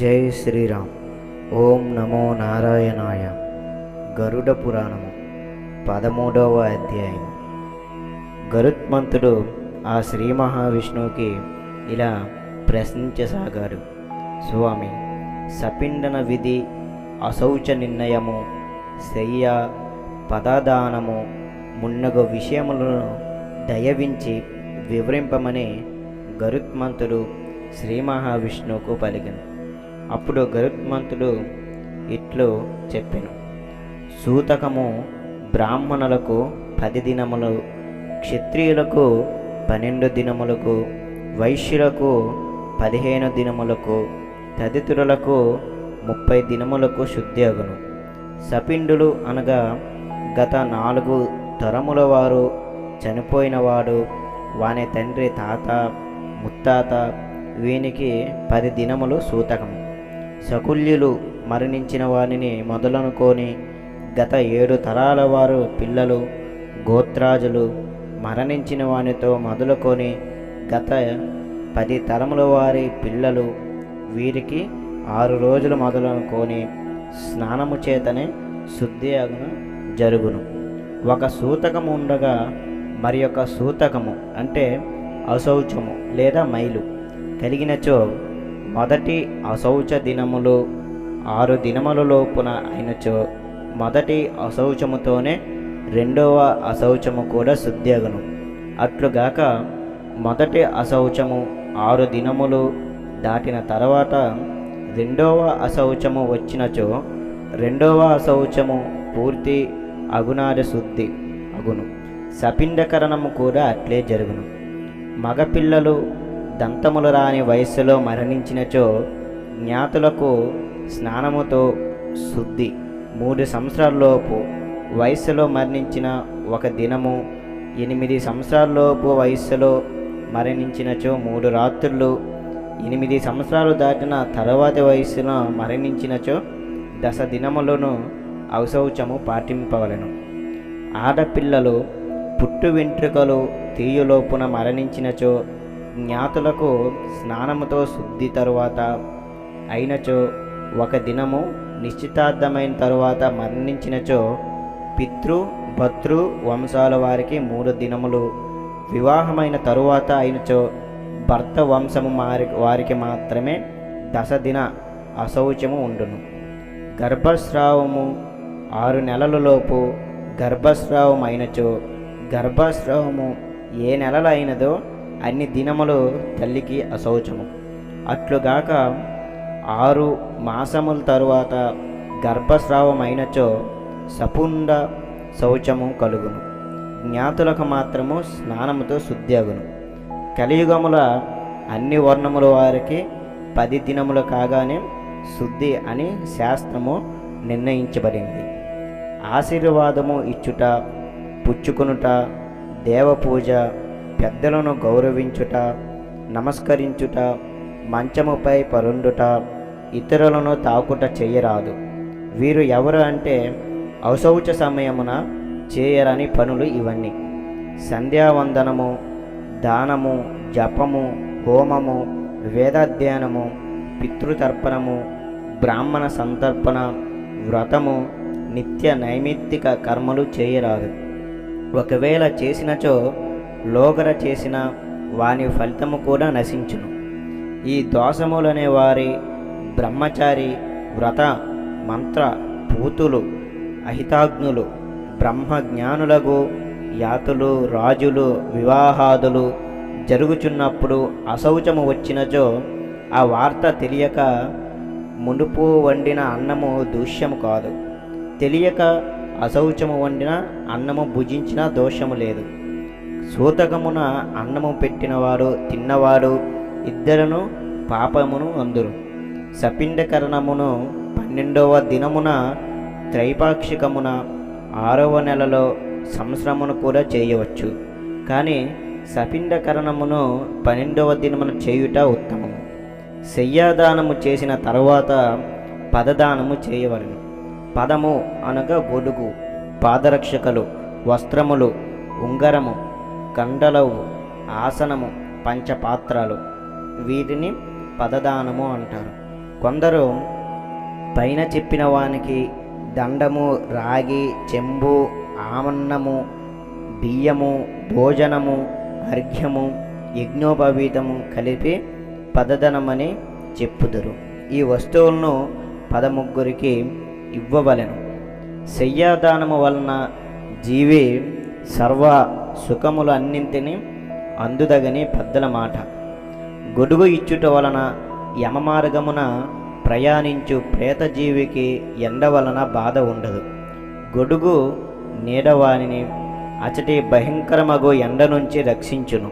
జై శ్రీరామ్. ఓం నమో నారాయణాయ. గరుడ పురాణము పదమూడవ అధ్యాయం. గరుత్మంతుడు ఆ శ్రీ మహావిష్ణువుకి ఇలా ప్రశ్నించసాగాడు. స్వామి సపిండన విధి అశౌచ నిర్ణయము శయ్య పదాదానము మున్నగు విషయములను దయవించి వివరింపమని గరుత్మంతుడు శ్రీ మహావిష్ణువుకు పలికిను. అప్పుడు గరుత్మంతుడు ఇట్లు చెప్పెను. సూతకము బ్రాహ్మణులకు పది దినములు క్షత్రియులకు పన్నెండు దినములకు వైశ్యులకు పదిహేను దినములకు తదితరులకు ముప్పై దినములకు శుద్ధ్యగును సపిండులు అనగా గత నాలుగు తరముల వారు చనిపోయినవాడు వాని తండ్రి తాత ముత్తాత వీనికి పది దినములు సూతకము. సకుల్యులు మరణించిన వారిని మొదలనుకొని గత ఏడు తరాల వారు పిల్లలు గోత్రాజులు మరణించిన వానితో మొదలుకొని గత పది తరముల వారి పిల్లలు వీరికి ఆరు రోజులు మొదలనుకొని స్నానము చేతనే శుద్ధి అగును జరుగును. ఒక సూతకము ఉండగా మరి యొక్క సూతకము అంటే అశౌచము లేదా మైలు కలిగినచో మొదటి అశౌచ దినములు ఆరు దినముల లోపున అయినచో మొదటి అశౌచముతోనే రెండవ అశౌచము కూడా శుద్ధి అగును అట్లుగాక మొదటి అశౌచము ఆరు దినములు దాటిన తర్వాత రెండవ అశౌచము వచ్చినచో రెండవ అశౌచము పూర్తి అగునాది శుద్ధి అగును. సపిండకరణము కూడా అట్లే జరుగును. మగపిల్లలు దంతములు రాని వయస్సులో మరణించినచో జ్ఞాతులకు స్నానముతో శుద్ధి. మూడు సంవత్సరాలలోపు వయస్సులో మరణించిన ఒక దినము ఎనిమిది సంవత్సరాలలోపు వయస్సులో మరణించినచో మూడు రాత్రులు ఎనిమిది సంవత్సరాలు దాటిన తర్వాతి వయస్సులో మరణించినచో దశ దినములను అవశౌచము పాటింపవలను. ఆడపిల్లలు పుట్టు వెంట్రుకలు తీయులోపున మరణించినచో జ్ఞాతులకు స్నానముతో శుద్ధి తరువాత అయినచో ఒక దినము నిశ్చితార్థమైన తరువాత మరణించినచో పితృ భతృ వంశాల వారికి మూడు దినములు వివాహమైన తరువాత అయినచో భర్త వంశము మారి వారికి మాత్రమే దశ దిన అశౌచము ఉండును. గర్భస్రావము ఆరు నెలలలోపు గర్భస్రావం అయినచో గర్భస్రావము ఏ నెలలు అయినదో అన్ని దినములు తల్లికి అశౌచము. అట్లుగాక ఆరు మాసముల తరువాత గర్భస్రావం అయినచో సపుండ శౌచము కలుగును. జ్ఞాతులకు మాత్రము స్నానముతో శుద్ధ్యగును. కలియుగముల అన్ని వర్ణముల వారికి పది దినములు కాగానే శుద్ధి అని శాస్త్రము నిర్ణయించబడింది. ఆశీర్వాదము ఇచ్చుట పుచ్చుకునుట దేవపూజ పెద్దలను గౌరవించుట నమస్కరించుట మంచముపై పరుండుట ఇతరులను తాకుట చేయరాదు. వీరు ఎవరు అంటే అశౌచ సమయమున చేయరని పనులు ఇవన్నీ. సంధ్యావందనము దానము జపము హోమము వేదాధ్యయనము పితృతర్పణము బ్రాహ్మణ సంతర్పణ వ్రతము నిత్య నైమిత్తిక కర్మలు చేయరాదు. ఒకవేళ చేసినచో లోగర చేసిన వాని ఫలితము కూడా నశించును. ఈ దోషములనే వారి బ్రహ్మచారి వ్రత మంత్ర పూతులు అహితాగ్నులు బ్రహ్మజ్ఞానులకు యాతులు రాజులు వివాహాదులు జరుగుచున్నప్పుడు అశౌచము వచ్చినచో ఆ వార్త తెలియక మునుపు వండిన అన్నము దూష్యము కాదు. తెలియక అశౌచము వండిన అన్నము భుజించిన దోషము లేదు. సూతకమున అన్నము పెట్టినవారు తిన్నవారు ఇద్దరును పాపమును అందురు. సపిండకరణమును పన్నెండవ దినమున త్రైపాక్షికమున ఆరవ నెలలో సంవత్సరమును కూడా చేయవచ్చు. కానీ సపిండకరణమును పన్నెండవ దినమున చేయుట ఉత్తమము శయ్యాదానము చేసిన తర్వాత పదదానము చేయవలను. పదము అనగా గొడుగు పాదరక్షకలు వస్త్రములు ఉంగరము గండలవు ఆసనము పంచపాత్రాలు. వీటిని పదదానము అంటారు. కొందరు పైన చెప్పిన వానికి దండము రాగి చెంబు ఆమన్నము బియ్యము భోజనము అర్ఘ్యము యజ్ఞోపవీతము కలిపి పదధనమని చెప్పుదురు. ఈ వస్తువులను పదముగ్గురికి ఇవ్వవలెను. శయ్యాదానము వలన జీవి సర్వ సుఖములు అన్నింటినీ అందుదగని పెద్దల మాట. గొడుగు ఇచ్చుట వలన యమమార్గమున ప్రయాణించు ప్రేతజీవికి ఎండ వలన బాధ ఉండదు. గొడుగు నీడవానిని అచటి భయంకరమగు ఎండ నుంచి రక్షించును.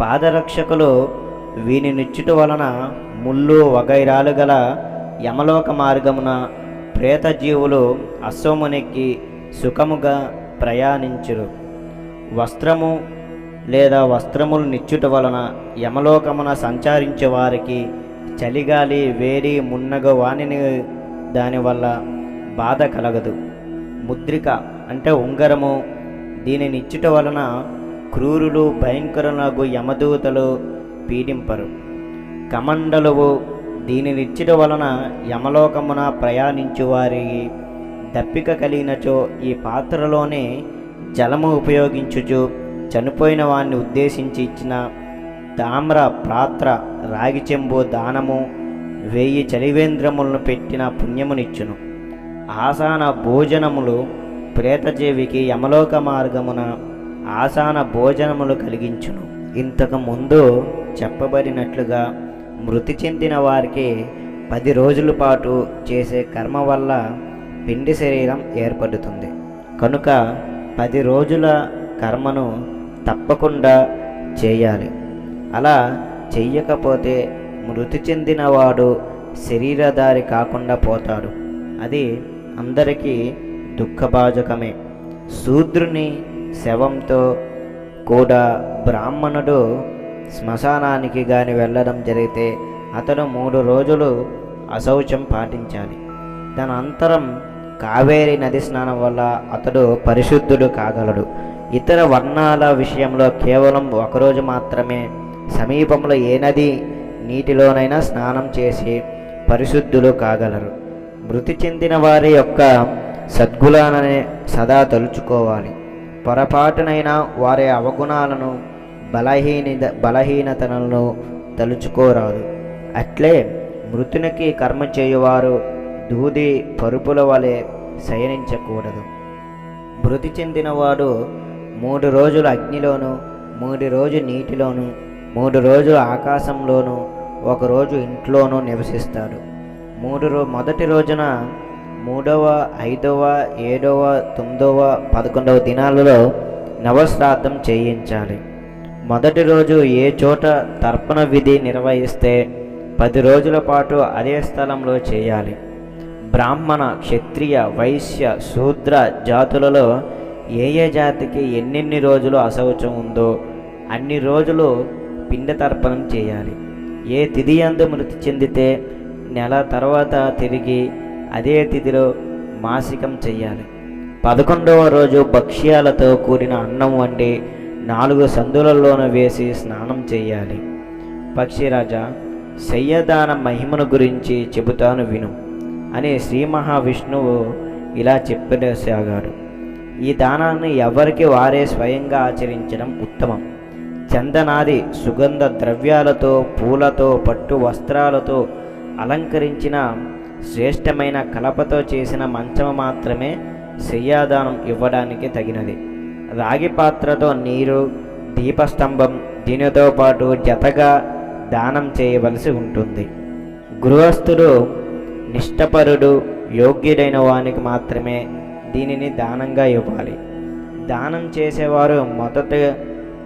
పాదరక్షకులు వీనినిచ్చుట వలన ముళ్ళు వగైరాలు గల యమలోక మార్గమున ప్రేతజీవులు అశ్వమునెక్కి సుఖముగా ప్రయాణించురు. వస్త్రము లేదా వస్త్రములు నిచ్చుట వలన యమలోకమున సంచరించే వారికి చలిగాలి వేడి మున్నగ వాణిని దానివల్ల బాధ కలగదు. ముద్రిక అంటే ఉంగరము. దీనినిచ్చుట వలన క్రూరులు భయంకరులకు యమదూతలు పీడింపరు. కమండలువు దీనినిచ్చుట వలన యమలోకమున ప్రయాణించువారి దప్పిక కలిగినచో ఈ పాత్రలోనే జలము ఉపయోగించుచు చనిపోయిన వారిని ఉద్దేశించి ఇచ్చిన తామ్ర పాత్ర రాగి చెంబు దానము వెయ్యి చలివేంద్రములను పెట్టిన పుణ్యమునిచ్చును. ఆసాన భోజనములు ప్రేతజీవికి యమలోక మార్గమున ఆసాన భోజనములు కలిగించును. ఇంతకు ముందు చెప్పబడినట్లుగా మృతి చెందిన వారికి పది రోజుల పాటు చేసే కర్మ వల్ల పిండి శరీరం ఏర్పడుతుంది. కనుక పది రోజుల కర్మను తప్పకుండా చేయాలి. అలా చెయ్యకపోతే మృతి చెందినవాడు శరీరధారి కాకుండా పోతాడు. అది అందరికీ దుఃఖభాజకమే. శూద్రుని శవంతో కూడా బ్రాహ్మణుడు శ్మశానానికి గాని వెళ్ళడం జరిగితే అతను మూడు రోజులు అశౌచం పాటించాలి. దాని అంతరం కావేరి నది స్నానం వల్ల అతడు పరిశుద్ధుడు కాగలడు. ఇతర వర్ణాల విషయంలో కేవలం ఒకరోజు మాత్రమే సమీపంలో ఏ నది నీటిలోనైనా స్నానం చేసి పరిశుద్ధులు కాగలరు. మృతి చెందిన వారి యొక్క సద్గుణాలనే సదా తలుచుకోవాలి. పొరపాటునైనా వారి అవగుణాలను బలహీన బలహీనతలను తలుచుకోరాదు. అట్లే మృతునికి కర్మ చేయువారు దూది పరుపుల వలె శయనించకూడదు. మృతి చెందినవాడు మూడు రోజులు అగ్నిలోను మూడు రోజు నీటిలోను మూడు రోజులు ఆకాశంలోను ఒకరోజు ఇంట్లోనూ నివసిస్తాడు. మూడు రో మొదటి రోజున మూడవ ఐదవ ఏడవ తొమ్మిదవ పదకొండవ దినాలలో నవశ్రాద్ధం చేయించాలి. మొదటి రోజు ఏ చోట తర్పణ విధి నిర్వహిస్తే పది రోజుల పాటు అదే స్థలంలో చేయాలి. బ్రాహ్మణ క్షత్రియ వైశ్య శూద్ర జాతులలో ఏ ఏ జాతికి ఎన్నెన్ని రోజులు అశౌచం ఉందో అన్ని రోజులు పిండ తర్పణం చేయాలి. ఏ తిథి అందు మృతి చెందితే నెల తర్వాత తిరిగి అదే తిథిలో మాసికం చెయ్యాలి. పదకొండవ రోజు భక్ష్యాలతో కూడిన అన్నం వండి నాలుగు సందులలోన వేసి స్నానం చేయాలి పక్షిరాజా శయ్యదాన మహిమను గురించి చెబుతాను విను. అని శ్రీ మహావిష్ణువు ఇలా చెప్పసాగారు ఈ దానాన్ని ఎవరికి వారే స్వయంగా ఆచరించడం ఉత్తమం. చందనాది సుగంధ ద్రవ్యాలతో పూలతో పట్టు వస్త్రాలతో అలంకరించిన శ్రేష్టమైన కలపతో చేసిన మంచము మాత్రమే శయ్యాదానం ఇవ్వడానికి తగినది. రాగి పాత్రతో నీరు దీపస్తంభం దీనితో పాటు జతగా దానం చేయవలసి ఉంటుంది. గృహస్థుడు నిష్టపరుడు యోగ్యుడైన వానికి మాత్రమే దీనిని దానంగా ఇవ్వాలి. దానం చేసేవారు మొదట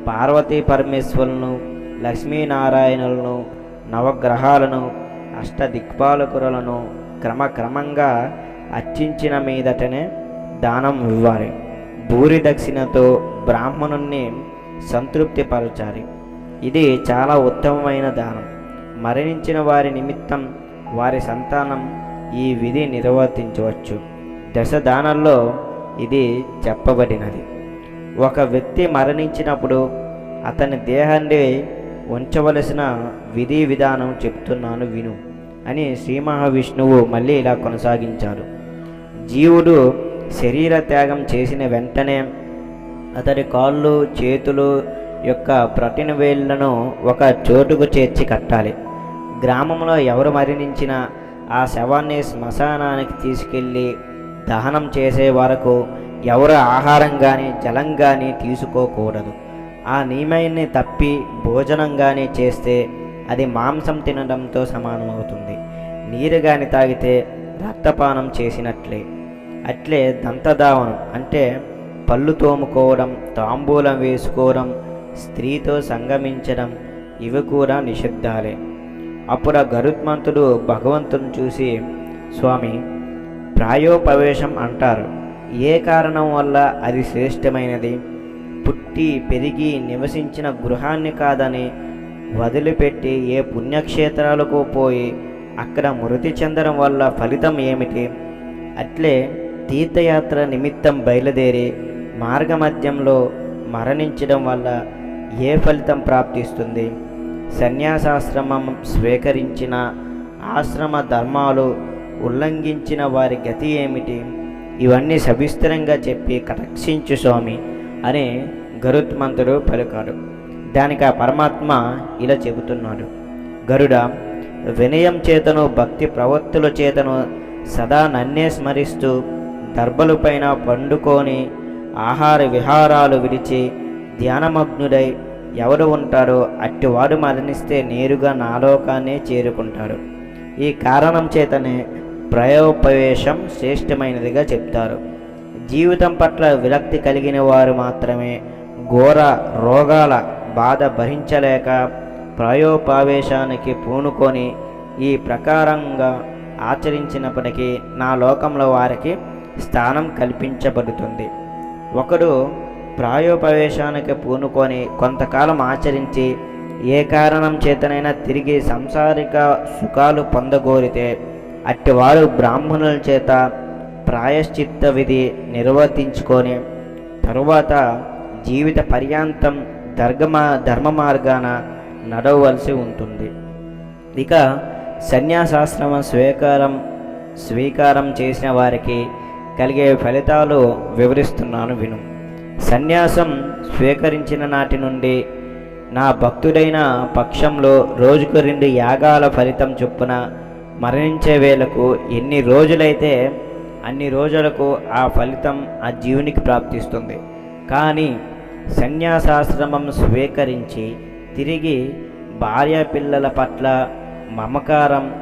పార్వతీ పరమేశ్వరులను లక్ష్మీనారాయణులను నవగ్రహాలను అష్టదిక్పాలకులను క్రమక్రమంగా అర్చించిన మీదటనే దానం ఇవ్వాలి. భూరి దక్షిణతో బ్రాహ్మణుణ్ణి సంతృప్తిపరచాలి. ఇది చాలా ఉత్తమమైన దానం. మరణించిన వారి నిమిత్తం వారి సంతానం ఈ విధి నిర్వర్తించవచ్చు. దశదానంలో ఇది చెప్పబడినది. ఒక వ్యక్తి మరణించినప్పుడు అతని దేహాన్ని ఉంచవలసిన విధి విధానం చెప్తున్నాను విను అని శ్రీ మహావిష్ణువు మళ్ళీ ఇలా కొనసాగించారు జీవుడు శరీర త్యాగం చేసిన వెంటనే అతడి కాళ్ళు చేతులు యొక్క ప్రటిన వేళ్ళను ఒక చోటుకు చేర్చి కట్టాలి. గ్రామంలో ఎవరు మరణించినా ఆ శవాన్ని శ్మశానానికి తీసుకెళ్ళి దహనం చేసే వరకు ఎవరు ఆహారం కానీ జలం కానీ తీసుకోకూడదు. ఆ నియమాన్ని తప్పి భోజనం కానీ చేస్తే అది మాంసం తినడంతో సమానమవుతుంది. నీరు కానీ తాగితే రక్తపానం చేసినట్లే. అట్లే దంతధావనం అంటే పళ్ళు తోముకోవడం తాంబూలం వేసుకోవడం స్త్రీతో సంగమించడం ఇవి కూడా నిషిద్ధాలే. అప్పుడు ఆ గరుత్మంతుడు భగవంతుని చూసి స్వామి ప్రాయోపవేశం అంటారు. ఏ కారణం వల్ల అది శ్రేష్టమైనది? పుట్టి పెరిగి నివసించిన గృహాన్ని కాదని వదిలిపెట్టి ఏ పుణ్యక్షేత్రాలకు పోయి అక్కడ మృతి చెందడం వల్ల ఫలితం ఏమిటి? అట్లే తీర్థయాత్ర నిమిత్తం బయలుదేరి మార్గమధ్యంలో మరణించడం వల్ల ఏ ఫలితం ప్రాప్తిస్తుంది? సన్యాసాశ్రమం స్వీకరించిన ఆశ్రమ ధర్మాలు ఉల్లంఘించిన వారి గతి ఏమిటి? ఇవన్నీ సవిస్తరంగా చెప్పి కటక్షించు స్వామి అని గరుత్మంతుడు పలుకాడు. దానికి ఆ పరమాత్మ ఇలా చెబుతున్నాడు. గరుడ వినయం చేతను భక్తి ప్రవృత్తుల చేతను సదా నన్నే స్మరిస్తూ దర్భలపైన పండుకొని ఆహార విహారాలు విడిచి ధ్యానమగ్నుడై ఎవరు ఉంటారో అట్టివాడు మరణిస్తే నేరుగా నాలోకాన్నే చేరుకుంటారు ఈ కారణం చేతనే ప్రయోపవేశం శ్రేష్టమైనదిగా చెప్తారు. జీవితం పట్ల విరక్తి కలిగిన వారు మాత్రమే ఘోర రోగాల బాధ భరించలేక ప్రయోపావేశానికి పూనుకొని ఈ ప్రకారంగా ఆచరించినప్పటికీ నా లోకంలో వారికి స్థానం కల్పించబడుతుంది. ఒకడు ప్రాయోపవేశానికి పూనుకొని కొంతకాలం ఆచరించి ఏ కారణం చేతనైనా తిరిగి సంసారిక సుఖాలు పొందగోరితే అట్టివారు బ్రాహ్మణుల చేత ప్రాయశ్చిత్త విధి నిర్వర్తించుకొని తరువాత జీవిత పర్యాంతం దర్గమా ధర్మ మార్గాన నడవలసి ఉంటుంది. ఇక సన్యాసాశ్రమం స్వీకారం స్వీకారం చేసిన వారికి కలిగే ఫలితాలు వివరిస్తున్నాను విను. సన్యాసం స్వీకరించిన నాటి నుండి నా భక్తుడైన పక్షంలో రోజుకు రెండు యాగాల ఫలితం చొప్పున మరణించే వేళకు ఎన్ని రోజులైతే అన్ని రోజులకు ఆ ఫలితం ఆ జీవునికి ప్రాప్తిస్తుంది. కానీ సన్యాసాశ్రమం స్వీకరించి తిరిగి భార్య పిల్లల పట్ల మమకారం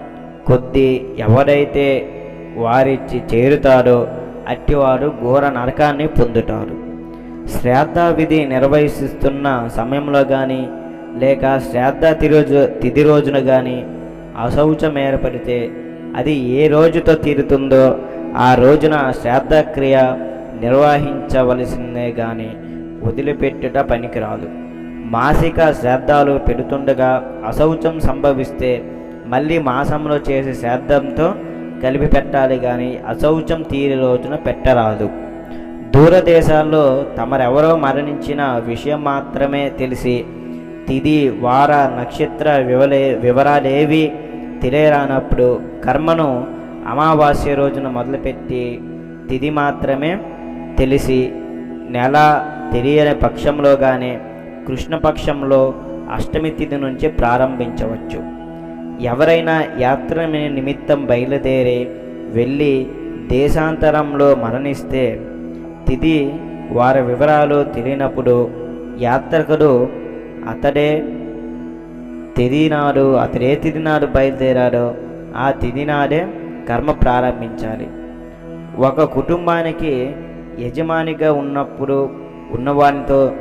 కొద్ది ఎవరైతే వారిచ్చి చేరుతాడో అట్టివాడు ఘోర నరకాన్ని పొందుతారు శ్రాద్ధ విధి నిర్వహిస్తున్న సమయంలో కానీ లేక శ్రాద్ధ తిరోజు తిథి రోజున కానీ అశౌచం ఏర్పడితే అది ఏ రోజుతో తీరుతుందో ఆ రోజున శ్రాద్ధక్రియ నిర్వహించవలసిందే కానీ వదిలిపెట్టుట పనికిరాదు. మాసిక శ్రాద్ధాలు పెడుతుండగా అశౌచం సంభవిస్తే మళ్ళీ మాసంలో చేసే శ్రాద్ధంతో కలిపి పెట్టాలి కానీ అశౌచం తీరి రోజున పెట్టరాదు. దూరదేశాల్లో తమరెవరో మరణించిన విషయం మాత్రమే తెలిసి తిది వార నక్షత్ర వివలే వివరాలేవి తెలియరానప్పుడు కర్మను అమావాస్య రోజున మొదలుపెట్టి తిది మాత్రమే తెలిసి నెల తెలియని పక్షంలో కానీ కృష్ణపక్షంలో అష్టమి తిథి నుంచి ప్రారంభించవచ్చు. ఎవరైనా యాత్ర నిమిత్తం బయలుదేరి వెళ్ళి దేశాంతరంలో మరణిస్తే తిది వారి వివరాలు తెలియనప్పుడు యాత్రికుడు అతడే తిథి అతడే అతడు ఏ బయలుదేరాడో. ఆ తిదినాడే కర్మ ప్రారంభించాలి. ఒక కుటుంబానికి యజమానిగా ఉన్నప్పుడు ఉన్నవానితో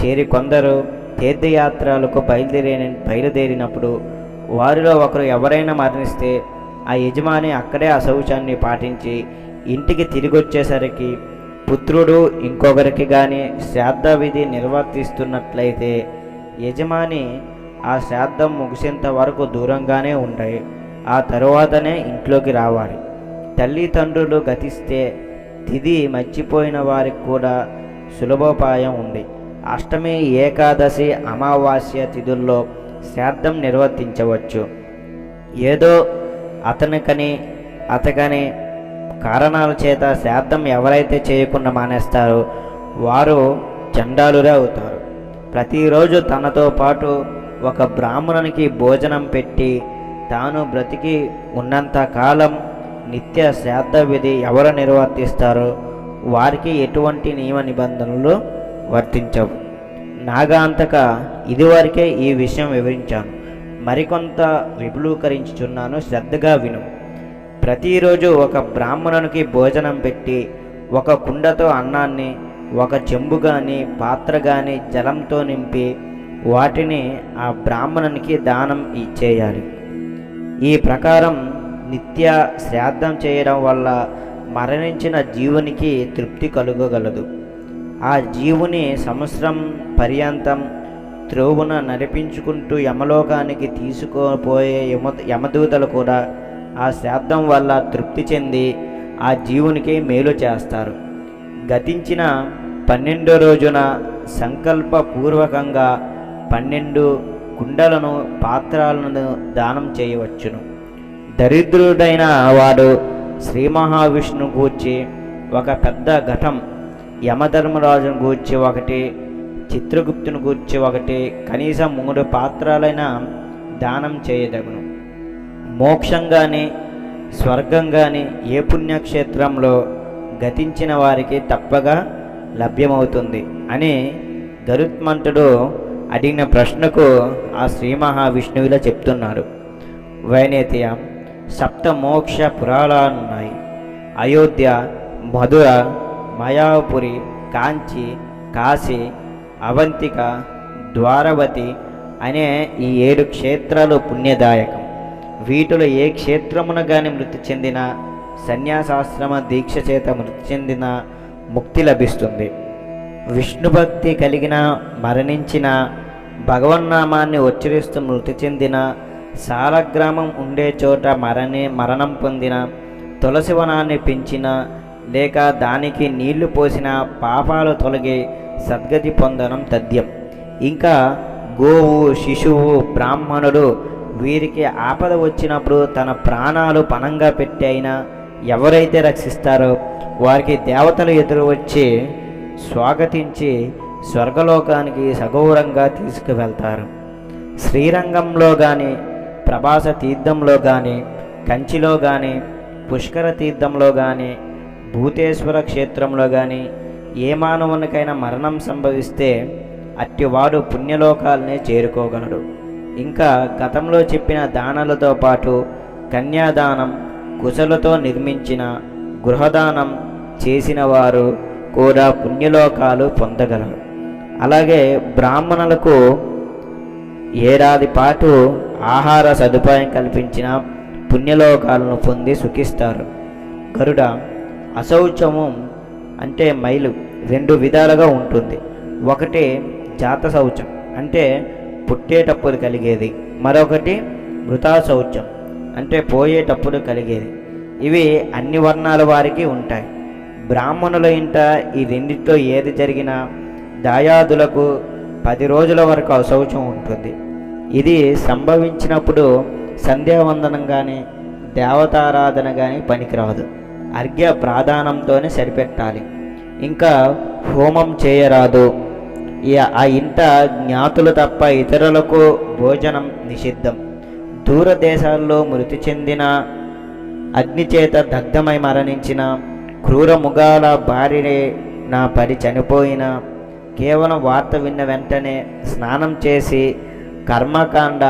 చేరి కొందరు తీర్థయాత్రలకు బయలుదేరి బయలుదేరినప్పుడు వారిలో ఒకరు ఎవరైనా మరణిస్తే ఆ యజమాని అక్కడే అశౌచాన్ని పాటించి ఇంటికి తిరిగి వచ్చేసరికి పుత్రుడు ఇంకొకరికి కానీ శ్రాద్ధ విధి నిర్వర్తిస్తున్నట్లయితే యజమాని ఆ శ్రాద్ధం ముగిసేంత వరకు దూరంగానే ఉంటాయి ఆ తరువాతనే ఇంట్లోకి రావాలి. తల్లిదండ్రులు గతిస్తే తిది మర్చిపోయిన వారికి కూడా సులభోపాయం ఉంది. అష్టమి ఏకాదశి అమావాస్య తిథుల్లో శ్రాద్ధం నిర్వర్తించవచ్చు. ఏదో అతనికని అతకని కారణాల చేత శ్రాద్ధం ఎవరైతే చేయకుండా మానేస్తారో వారు చండాలురే అవుతారు. ప్రతిరోజు తనతో పాటు ఒక బ్రాహ్మణునికి భోజనం పెట్టి తాను బ్రతికి ఉన్నంత కాలం నిత్య శ్రాద్ధ విధి ఎవరు నిర్వర్తిస్తారో వారికి ఎటువంటి నియమ నిబంధనలు వర్తించవు. నాగాంతక ఇదివరకే ఈ విషయం వివరించాను. మరికొంత విపులీకరించుచున్నాను. శ్రద్ధగా విను. ప్రతిరోజు ఒక బ్రాహ్మణునికి భోజనం పెట్టి ఒక కుండతో అన్నాన్ని ఒక చెంబు కానీ పాత్ర కానీ జలంతో నింపి వాటిని ఆ బ్రాహ్మణునికి దానం ఇచ్చేయాలి. ఈ ప్రకారం నిత్య శ్రాద్ధం చేయడం వల్ల మరణించిన జీవునికి తృప్తి కలుగగలదు. ఆ జీవుని సంవత్సరం పర్యంతం త్రోవున నడిపించుకుంటూ యమలోకానికి తీసుకుపోయే యమ యమదూతలు కూడా ఆ శ్రాద్ధం వల్ల తృప్తి చెంది ఆ జీవునికి మేలు చేస్తారు. గతించిన పన్నెండో రోజున సంకల్పపూర్వకంగా పన్నెండు కుండలను పాత్రలను దానం చేయవచ్చును. దరిద్రుడైన వాడు శ్రీ మహావిష్ణువు గూర్చి ఒక పెద్ద ఘటం యమధర్మరాజును గూర్చి ఒకటి చిత్రగుప్తుని గూర్చి ఒకటి కనీసం మూడు పాత్రలైన దానం చేయదగును. మోక్షం కానీ స్వర్గం కానీ ఏ పుణ్యక్షేత్రంలో గతించిన వారికి తప్పగా లభ్యమవుతుంది అని గరుత్మంతుడు అడిగిన ప్రశ్నకు ఆ శ్రీ మహావిష్ణువులా చెప్తున్నారు. వైనేతియ సప్త మోక్ష పురాణాలున్నాయి. అయోధ్య మధుర మయాపురి కాంచి కాశీ అవంతిక ద్వారవతి అనే ఈ ఏడు క్షేత్రాలు పుణ్యదాయకం. వీటిలో ఏ క్షేత్రమున గాని మృతి చెందిన సన్యాసాశ్రమ దీక్ష చేత మృతి చెందిన ముక్తి లభిస్తుంది. విష్ణు భక్తి కలిగిన మరణించిన భగవన్నామాన్ని ఉచ్చరిస్తూ మృతి చెందిన సాలగ్రామం ఉండే చోట మరణి మరణం పొందిన తులసి వనాన్ని పెంచిన లేక దానికి నీళ్ళు పోసిన పాపాలు తొలగి సద్గతి పొందడం తథ్యం. ఇంకా గోవు శిశువు బ్రాహ్మణుడు వీరికి ఆపద వచ్చినప్పుడు తన ప్రాణాలు పణంగా పెట్టి అయినా ఎవరైతే రక్షిస్తారో వారికి దేవతలు ఎదురు వచ్చి స్వాగతించి స్వర్గలోకానికి సగౌరంగా తీసుకువెళ్తారు. శ్రీరంగంలో కానీ ప్రభాస తీర్థంలో కానీ కంచిలో కానీ పుష్కర తీర్థంలో కానీ భూతేశ్వర క్షేత్రంలో కానీ ఏ మానవునికైనా మరణం సంభవిస్తే అట్టివాడు పుణ్యలోకాలనే చేరుకోగలడు. ఇంకా గతంలో చెప్పిన దానాలతో పాటు కన్యాదానం కుశలతో నిర్మించిన గృహదానం చేసిన వారు కూడా పుణ్యలోకాలు పొందగలరు. అలాగే బ్రాహ్మణులకు ఏడాది పాటు ఆహార సదుపాయం కల్పించిన పుణ్యలోకాలను పొంది సుఖిస్తారు. గరుడ అశౌచము అంటే మైలు రెండు విధాలుగా ఉంటుంది. ఒకటి జాత శౌచం అంటే పుట్టేటప్పుడు కలిగేది. మరొకటి మృతా శౌచం అంటే పోయేటప్పుడు కలిగేది. ఇవి అన్ని వర్ణాల వారికి ఉంటాయి. బ్రాహ్మణుల ఇంట ఈ రెండింటితో ఏది జరిగినా దాయాదులకు పది రోజుల వరకు అశౌచం ఉంటుంది. ఇది సంభవించినప్పుడు సంధ్యావందనం కానీ దేవతారాధన కానీ పనికిరాదు. అర్ఘ్య ప్రాధానంతోనే సరిపెట్టాలి. ఇంకా హోమం చేయరాదు. ఆ ఇంట జ్ఞాతులు తప్ప ఇతరులకు భోజనం నిషిద్ధం. దూరదేశాల్లో మృతి చెందిన అగ్నిచేత దగ్ధమై మరణించిన క్రూర ముగాల భార్యనే నా పడి చనిపోయిన. కేవలం వార్త విన్న వెంటనే స్నానం చేసి కర్మకాండ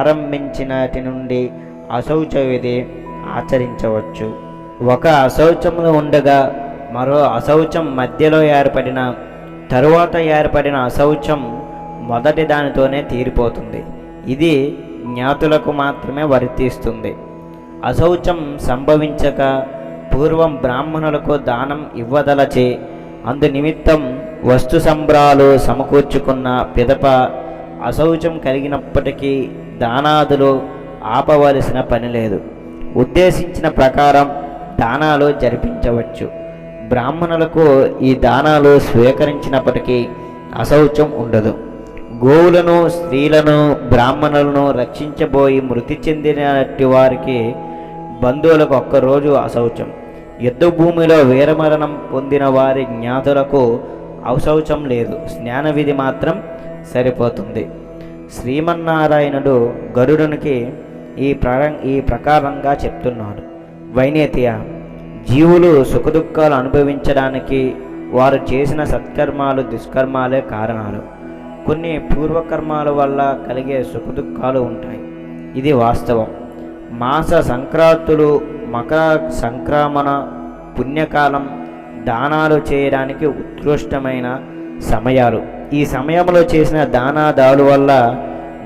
ఆరంభించినటి నుండి అశౌచ విధి ఆచరించవచ్చు. ఒక అశౌచంలో ఉండగా మరో అశౌచం మధ్యలో ఏర్పడిన తరువాత ఏర్పడిన అశౌచం మొదటి దానితోనే తీరిపోతుంది. ఇది జ్ఞాతులకు మాత్రమే వర్తిస్తుంది. అశౌచం సంభవించక పూర్వం బ్రాహ్మణులకు దానం ఇవ్వదలచి అందునిమిత్తం వస్తు సంబరాలు సమకూర్చుకున్న పిదప అశౌచం కలిగినప్పటికీ దానాదులు ఆపవలసిన పని లేదు. ఉద్దేశించిన ప్రకారం దానాలు జరిపించవచ్చు. బ్రాహ్మణులకు ఈ దానాలు స్వీకరించినప్పటికీ అశౌచం ఉండదు. గోవులను స్త్రీలను బ్రాహ్మణులను రక్షించబోయి మృతి చెందినటి వారికి బంధువులకు ఒక్కరోజు అశౌచం. యుద్ధ భూమిలో వీరమరణం పొందిన వారి జ్ఞాతులకు అశౌచం లేదు. స్నాన విధి మాత్రం సరిపోతుంది. శ్రీమన్నారాయణుడు గరుడునికి ఈ ప్ర ఈ ప్రకారంగా చెప్తున్నాడు. వైనేతియ జీవులు సుఖదుఖాలు అనుభవించడానికి వారు చేసిన సత్కర్మాలు దుష్కర్మాలే కారణాలు. కొన్ని పూర్వకర్మాల వల్ల కలిగే సుఖదుఖాలు ఉంటాయి. ఇది వాస్తవం. మాస సంక్రాంతులు మకర సంక్రమణ పుణ్యకాలం దానాలు చేయడానికి ఉత్కృష్టమైన సమయాలు. ఈ సమయంలో చేసిన దానాదాలు వల్ల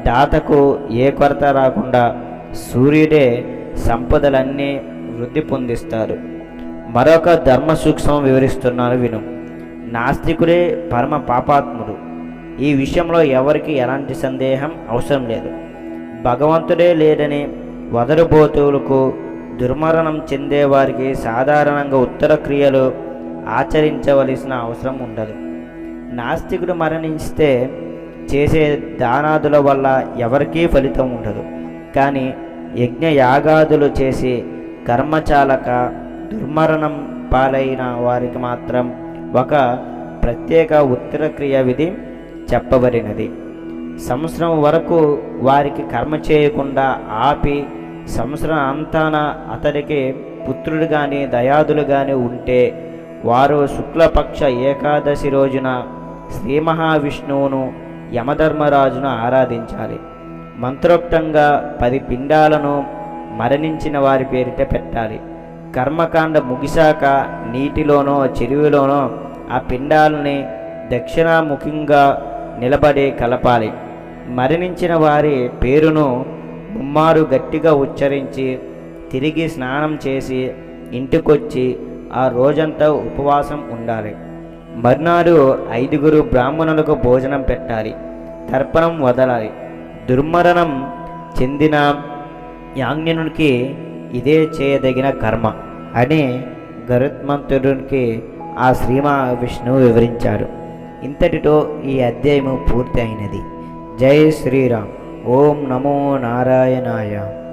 దాతకు ఏ కొరత రాకుండా సూర్యుడే సంపదలన్నీ వృద్ధి పొందిస్తారు మరొక ధర్మ సూక్ష్మం వివరిస్తున్నారు విను. నాస్తికుడే పరమ పాపాత్ముడు. ఈ విషయంలో ఎవరికి ఎలాంటి సందేహం అవసరం లేదు. భగవంతుడే లేడని వదరుబోతువులకు దుర్మరణం చెందేవారికి సాధారణంగా ఉత్తర క్రియలు ఆచరించవలసిన అవసరం ఉండదు. నాస్తికుడు మరణిస్తే చేసే దానాదుల వల్ల ఎవరికీ ఫలితం ఉండదు. కానీ యజ్ఞ యాగాదులు చేసి కర్మచాలక దుర్మరణం పాలైన వారికి మాత్రం ఒక ప్రత్యేక ఉత్తర క్రియ విధి చెప్పబడినది. సంవత్సరం వరకు వారికి కర్మ చేయకుండా ఆపి సంవత్సరం అంతాన అతడికి పుత్రుడు కానీ దయాదులు కానీ ఉంటే వారు శుక్లపక్ష ఏకాదశి రోజున శ్రీ మహావిష్ణువును యమధర్మరాజును ఆరాధించాలి. మంత్రోక్తంగా పది పిండాలను మరణించిన వారి పేరిట పెట్టాలి. కర్మకాండ ముగిశాక నీటిలోనో చెరువులోనో ఆ పిండాలని దక్షిణాముఖంగా నిలబడి కలపాలి. మరణించిన వారి పేరును ముమ్మారు గట్టిగా ఉచ్చరించి తిరిగి స్నానం చేసి ఇంటికొచ్చి ఆ రోజంతా ఉపవాసం ఉండాలి. మర్నాడు ఐదుగురు బ్రాహ్మణులకు భోజనం పెట్టాలి. తర్పణం వదలాలి. దుర్మరణం చెందిన యాజ్ఞనునికి ఇదే చేయదగిన కర్మ. అని గరుత్మంతుడికి ఆ శ్రీ మహావిష్ణువు వివరించారు. ఇంతటితో ఈ అధ్యాయము పూర్తి అయినది. జై శ్రీరామ్. ఓం నమో నారాయణాయ.